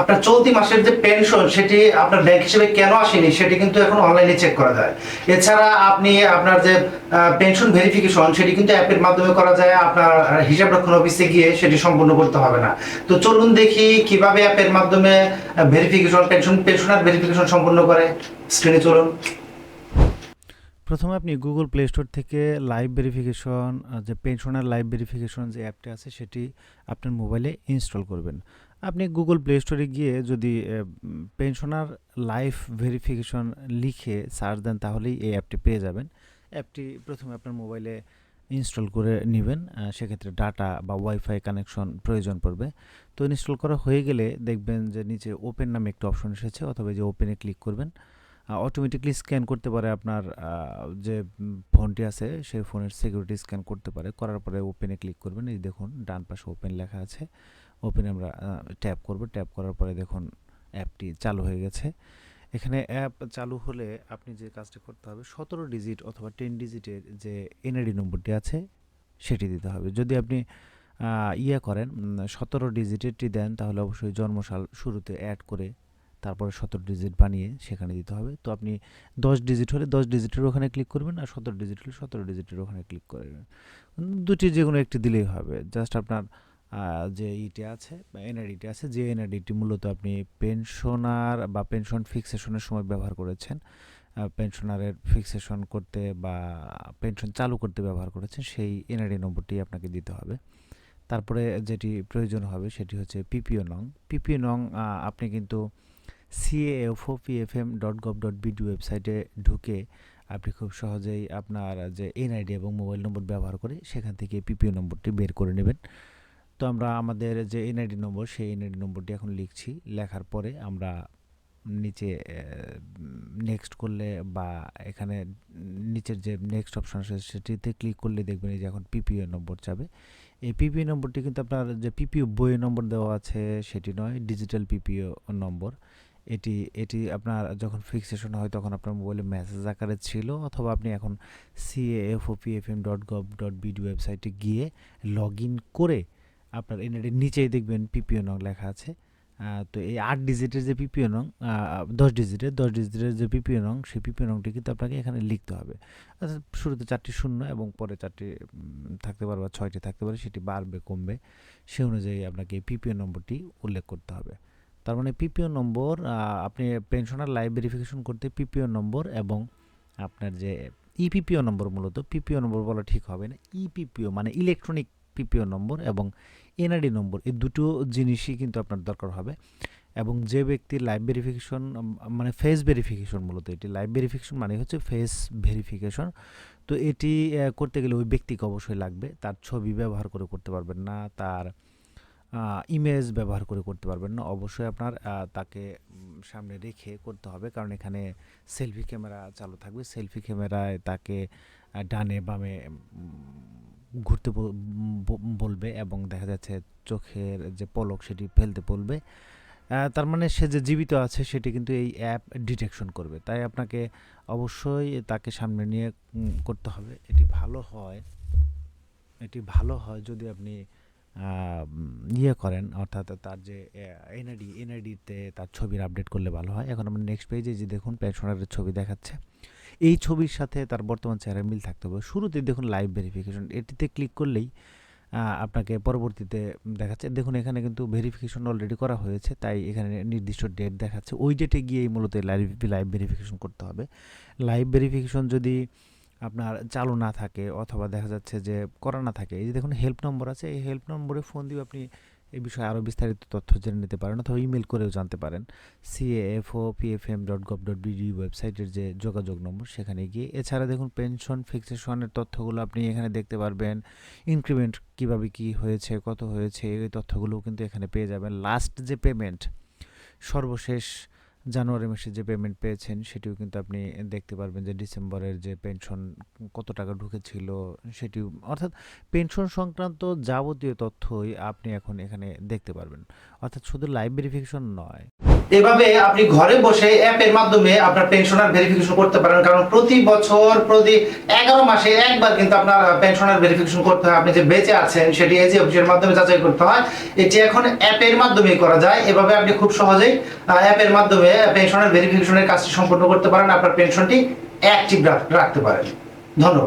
আপনার চলতি মাসের যে পেনশন সেটি আপনার ব্যাংক হিসেবে কেন আসেনি সেটি কিন্তু এখন অনলাইনে চেক করা যায়। এছাড়া আপনি আপনার যে পেনশন ভেরিফিকেশন সেটি কিন্তু অ্যাপের মাধ্যমে করা যায়। আপনার হিসাব রক্ষণ অফিসে গিয়ে সেটি সম্পূর্ণ করতে হবে না। তো চলুন দেখি কীভাবে অ্যাপের মাধ্যমে ভেরিফিকেশন পেনশন পেনশনার ভেরিফিকেশন সম্পূর্ণ করে। স্ক্রিনে চলুন। প্রথমে আপনি গুগল প্লে স্টোর থেকে লাইভ ভেরিফিকেশন যে পেনশনার লাইভ ভেরিফিকেশন যে অ্যাপটি আছে সেটি আপনার মোবাইলে ইনস্টল করবেন। আপনি গুগল প্লে স্টোরে গিয়ে যদি পেনশনার লাইফ ভেরিফিকেশন লিখে সার্চ দেন, তাহলেই এই অ্যাপটি পেয়ে যাবেন। অ্যাপটি প্রথমে আপনার মোবাইলে ইনস্টল করে নেবেন সেক্ষেত্রে ডাটা বা ওয়াইফাই কানেকশন প্রয়োজন পড়বে। তো ইনস্টল করা হয়ে গেলে দেখবেন যে নিচে ওপেন নামে একটা অপশন এসেছে, অথবা যে ওপেনে ক্লিক করবেন। অটোমেটিকলি স্ক্যান করতে পারে আপনার যে ফোনটি আছে, সেই ফোনের সিকিউরিটি স্ক্যান করতে পারে। করার পরে ওপেনে ক্লিক করবেন। এই দেখুন, ডান পাশে ওপেন লেখা আছে। ওপেনে আমরা ট্যাপ করব। ট্যাপ করার পরে দেখুন অ্যাপটি চালু হয়ে গেছে। এখানে অ্যাপ চালু হলে আপনি যে কাজটি করতে হবে, সতেরো ডিজিট অথবা টেন ডিজিটের যে এনআইডি নম্বরটি আছে, সেটি দিতে হবে। যদি আপনি ইয়ে করেন সতেরো ডিজিটেরটি দেন, তাহলে অবশ্যই জন্মসাল শুরুতে অ্যাড করে তারপরে সতেরো ডিজিট বানিয়ে সেখানে দিতে হবে। তো আপনি দশ ডিজিট হলে দশ ডিজিটের ওখানে ক্লিক করবেন আর সতেরো ডিজিট হলে সতেরো ডিজিটের ওখানে ক্লিক করবেন দুটি যে কোনো একটি দিলেই হবে। জাস্ট আপনার যে ইটি আছে বা এনআরডিটি আছে, যে এনআরডিটি মূলত আপনি পেনশনার বা পেনশন ফিক্সেশনের সময় ব্যবহার করেছেন পেনশনারের ফিক্সেশন করতে বা পেনশন চালু করতে ব্যবহার করেছেন, সেই এনআরডি নম্বরটি আপনাকে দিতে হবে। তারপরে যেটি প্রয়োজন হবে সেটি হচ্ছে পিপিও নং। পিপিও নং আপনি কিন্তু CAFO PFM dot gov dot BD ওয়েবসাইটে ঢুকে আপনি খুব সহজেই আপনার যে এনআইডি এবং মোবাইল নম্বর ব্যবহার করে সেখান থেকে পিপিও নম্বরটি বের করে নেবেন। তো আমরা আমাদের যে এনআইডি নম্বর, সেই এনআইডি নম্বরটি এখন লিখছি। লেখার পরে আমরা নিচে নেক্সট করলে বা এখানে নিচের যে নেক্সট অপশন আছে, সেটিতে ক্লিক করলে দেখবেন এই যে এখন পিপিও নম্বর যাবে। এই পিপিও নম্বরটি কিন্তু আপনার যে পিপিও বইয়ের নম্বর দেওয়া আছে, সেটি নয় ডিজিটাল পিপিও নম্বর। এটি এটি আপনার যখন ফিক্সেশন হয়, তখন আপনার মোবাইলে মেসেজ আকারে ছিল, অথবা আপনি এখন CAFO PFM dot gov dot BD ওয়েবসাইটে গিয়ে লগ ইন করে আপনার এনআইডির নিচেই দেখবেন পিপিও নং লেখা আছে তো এই আট ডিজিটের যে পিপিও নং দশ ডিজিটের দশ ডিজিটের যে পিপিও নং সেই পিপিও নংটি কিন্তু আপনাকে এখানে লিখতে হবে আচ্ছা শুরুতে চারটি শূন্য এবং পরে চারটি থাকতে পারে বা ছয়টি থাকতে পারে সেটি বাড়বে কমবে সে অনুযায়ী আপনাকে পিপিও নম্বরটি উল্লেখ করতে হবে তার মানে পিপিও নম্বর আপনি পেনশনার লাইভ ভেরিফিকেশন করতে পিপিও নম্বর এবং আপনার যে ইপিপিও নম্বর মূলত পিপিও নম্বর বলা ঠিক হবে না ইপিপিও মানে ইলেকট্রনিক পিপিও নম্বর এবং এনআইডি নম্বর, এই দুটো জিনিসই কিন্তু আপনার দরকার হবে। এবং যে ব্যক্তির লাইভ ভেরিফিকেশন মানে ফেস ভেরিফিকেশন মূলত এটি। লাইভ ভেরিফিকেশন মানে হচ্ছে ফেস ভেরিফিকেশন তো এটি করতে গেলে ওই ব্যক্তিকে অবশ্যই লাগবে। তার ছবি ব্যবহার করে করতে পারবেন না, তার ইমেজ ব্যবহার করে করতে পারবেন না। অবশ্যই আপনার তাকে সামনে রেখে করতে হবে। কারণ এখানে সেলফি ক্যামেরা চালু থাকবে। সেলফি ক্যামেরায় তাকে ডানে বামে ঘুরতে বলবে এবং দেখা যাচ্ছে চোখের যে পলক সেটি ফেলতে বলবে। তার মানে সে যে জীবিত আছে সেটি কিন্তু এই অ্যাপ ডিটেকশন করবে। তাই আপনাকে অবশ্যই তাকে সামনে নিয়ে করতে হবে। এটি ভালো হয়, এটি ভালো হয় যদি আপনি ইয়ে করেন, অর্থাৎ তার যে এনআইডি এনআইডিতে তার ছবির আপডেট করলে ভালো হয়। এখন আমরা নেক্সট পেজে যে দেখুন পেনশনারের ছবি দেখাচ্ছে। এই ছবির সাথে তার বর্তমান চেহারার মিল থাকতে হবে। শুরুতে দেখুন লাইভ ভেরিফিকেশন এটিতে ক্লিক করলেই আপনাকে পরবর্তীতে দেখাচ্ছে। দেখুন, এখানে কিন্তু ভেরিফিকেশন অলরেডি করা হয়েছে, তাই এখানে নির্দিষ্ট ডেট দেখাচ্ছে। ওই ডেটে গিয়েই মূলত লাইভ লাইভ ভেরিফিকেশন করতে হবে। লাইভ ভেরিফিকেশন যদি আপনার চালু না থাকে অথবা দেখা যাচ্ছে যে করা না থাকে। এই যে দেখুন হেল্প নম্বর আছে, এই হেল্প নম্বরে ফোন দিয়ে আপনি এই বিষয়ে আরও বিস্তারিত তথ্য জেনে নিতে পারেন অথবা ইমেল করেও জানতে পারেন। CAFO PFM dot gov dot BD ওয়েবসাইটের যে যোগাযোগ নম্বর সেখানে গিয়ে। এছাড়া দেখুন পেনশন ফিক্সেশনের তথ্যগুলো আপনি এখানে দেখতে পারবেন। ইনক্রিমেন্ট কীভাবে কি হয়েছে, কত হয়েছে, এই তথ্যগুলোও কিন্তু এখানে পেয়ে যাবেন। লাস্ট যে পেমেন্ট সর্বশেষ জানুয়ারি মাসে যে পেমেন্ট পেয়েছেন, সেটিও কিন্তু আপনি দেখতে পারবেন যে ডিসেম্বরের যে পেনশন কত টাকা ঢুকেছিল, সেটিও, অর্থাৎ পেনশন সংক্রান্ত যাবতীয় তথ্যই আপনি এখন এখানে দেখতে পারবেন। অর্থাৎ শুধু লাইভ ভেরিফিকেশন নয়। এভাবে আপনি ঘরে বসে অ্যাপের মাধ্যমে আপনার পেনশনার ভেরিফিকেশন করতে পারেন, কারণ প্রতি বছর, প্রতি এগারো মাসে একবার কিন্তু আপনার পেনশনার ভেরিফিকেশন করতে হয়। আপনি যে বেঁচে আছেন, সেটি এজি অফিসের মাধ্যমে যাচাই করতে হয়। এটি এখন অ্যাপের মাধ্যমে করা যায়। এভাবে আপনি খুব সহজেই অ্যাপের মাধ্যমে পেনশনার ভেরিফিকেশনের কাজটি সম্পন্ন করতে পারেন। আপনার পেনশনটি অ্যাক্টিভ রাখতে পারেন। ধন্যবাদ।